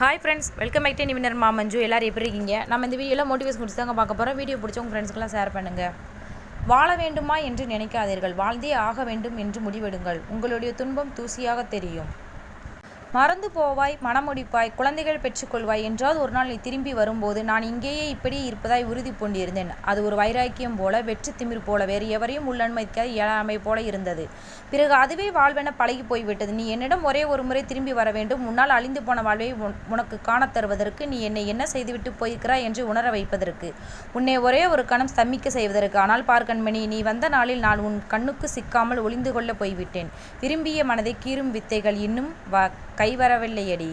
Hi friends welcome back to மா மாமஞ்சு எல்லோரும் எப்படி இருக்கீங்க? நம்ம இந்த வீடியோவில் மோட்டிவேஷன் முடிச்சு தாங்க பார்க்க போகிறோம் வீடியோ பிடிச்ச உங்கள் ஃப்ரெண்ட்ஸ்க்கெலாம் ஷேர் பண்ணுங்கள் வாழ வேண்டுமா என்று நினைக்காதீர்கள். வாழ்ந்தே ஆக வேண்டும் என்று முடிவெடுங்கள். உங்களுடைய துன்பம் தூசியாக தெரியும். மறந்து போவாய் மனமுடிப்பாய் குழந்தைகள் பெற்றுக்கொள்வாய் என்றாவது ஒரு நாள் நீ திரும்பி வரும்போது நான் இங்கேயே இப்படியே இருப்பதாய் உறுதி பூண்டிருந்தேன். அது ஒரு வைராக்கியம் போல வெற்றி திமிர் போல வேறு எவரையும் உள்ளன்மைக்க இயலாமை போல இருந்தது. பிறகு அதுவே வாழ்வென பழகி போய்விட்டது. நீ என்னிடம் ஒரே ஒரு முறை திரும்பி வர வேண்டும். முன்னால் அழிந்து போன வாழ்வை உனக்கு காணத் தருவதற்கு நீ என்னை என்ன செய்துவிட்டு போயிருக்கிறாய் என்று உணர வைப்பதற்கு. உன்னை ஒரே ஒரு கணம் ஸ்தம்பிக்க செய்வதற்கு. ஆனால் பார்க்கண்மணி நீ வந்த நாளில் நான் உன் கண்ணுக்கு சிக்காமல் ஒளிந்து கொள்ள போய்விட்டேன். விரும்பிய மனதை கீறும் வித்தைகள் இன்னும் வ கைவரவில்லையடி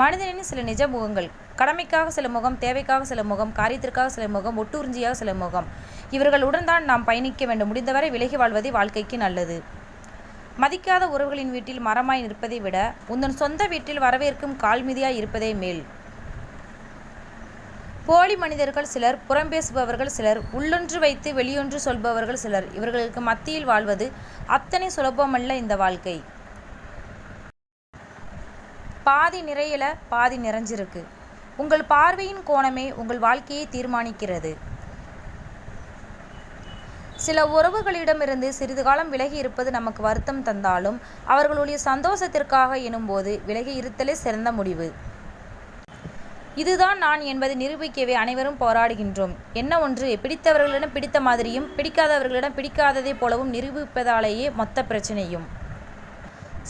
மனிதனின் சில நிஜ முகங்கள் கடமைக்காக சில முகம் தேவைக்காக சில முகம் காரியத்திற்காக சில முகம் ஒட்டுறிஞ்சியாக சில முகம் இவர்களுடன் தான் நாம் பயணிக்க வேண்டும். முடிந்தவரை விலகி வாழ்வதே வாழ்க்கைக்கு நல்லது. மதிக்காத உறவுகளின் வீட்டில் மரமாய் நிற்பதை விட உந்தன் சொந்த வீட்டில் வரவேற்கும் கால்மிதியாய் இருப்பதே மேல். போலி மனிதர்கள் சிலர் புறம் பேசுபவர்கள் சிலர் உள்ளொன்று வைத்து வெளியொன்று சொல்பவர்கள் சிலர். இவர்களுக்கு மத்தியில் வாழ்வது அத்தனை சுலபமல்ல இந்த வாழ்க்கை. பாதி நிறையல பாதி நிறைஞ்சிருக்கு. உங்கள் பார்வையின் கோணமே உங்கள் வாழ்க்கையை தீர்மானிக்கிறது. சில உறவுகளிடமிருந்து சிறிது காலம் விலகி இருப்பது நமக்கு வருத்தம் தந்தாலும் அவர்களுடைய சந்தோஷத்திற்காக எனும்போது விலகி இருத்தலே சிறந்த முடிவு. இதுதான் நான் என்பதை நிரூபிக்கவே அனைவரும் போராடுகின்றோம். என்ன ஒன்று பிடித்தவர்களிடம் பிடித்த மாதிரியும் பிடிக்காதவர்களிடம் பிடிக்காததைப் போலவும் நிரூபிப்பதாலேயே மொத்த பிரச்சனையும்.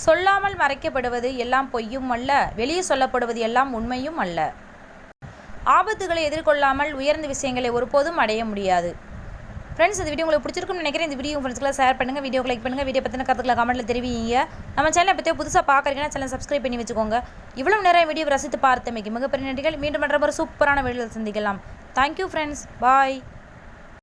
சொல்லாமல் மறைக்கப்படுவது எல்லாம் பொய்யும் அல்ல வெளியே சொல்லப்படுவது எல்லாம் உண்மையும் அல்ல. ஆபத்துகளை எதிர்கொள்ளாமல் உயர்ந்த விஷயங்களை ஒருபோதும் அடைய முடியாது. ஃப்ரெண்ட்ஸ் இந்த வீடியோ உங்களுக்கு பிடிச்சிருக்கும்னு நினைக்கிறேன். இந்த வீடியோ ஃப்ரெண்ட்ஸ்க்குலாம் ஷேர் பண்ணுங்கள் வீடியோ லைக் பண்ணுங்கள் வீடியோ பற்றின கருத்துக்களை கமெண்ட்டில் தெரிவிங்க. நம்ம சேனலை பற்றி புதுசாக பார்க்குறீங்கன்னா சேனல் சப்ஸ்கிரைப் பண்ணி வச்சுக்கோங்க. இவ்வளோ நேரம் வீடியோ ரசித்து பார்த்தமைக்கு மிகப்பெரிய நன்றிகள். மீண்டும் மற்ற ஒரு சூப்பரான வீடியோவில் சந்திக்கலாம். Thank you friends bye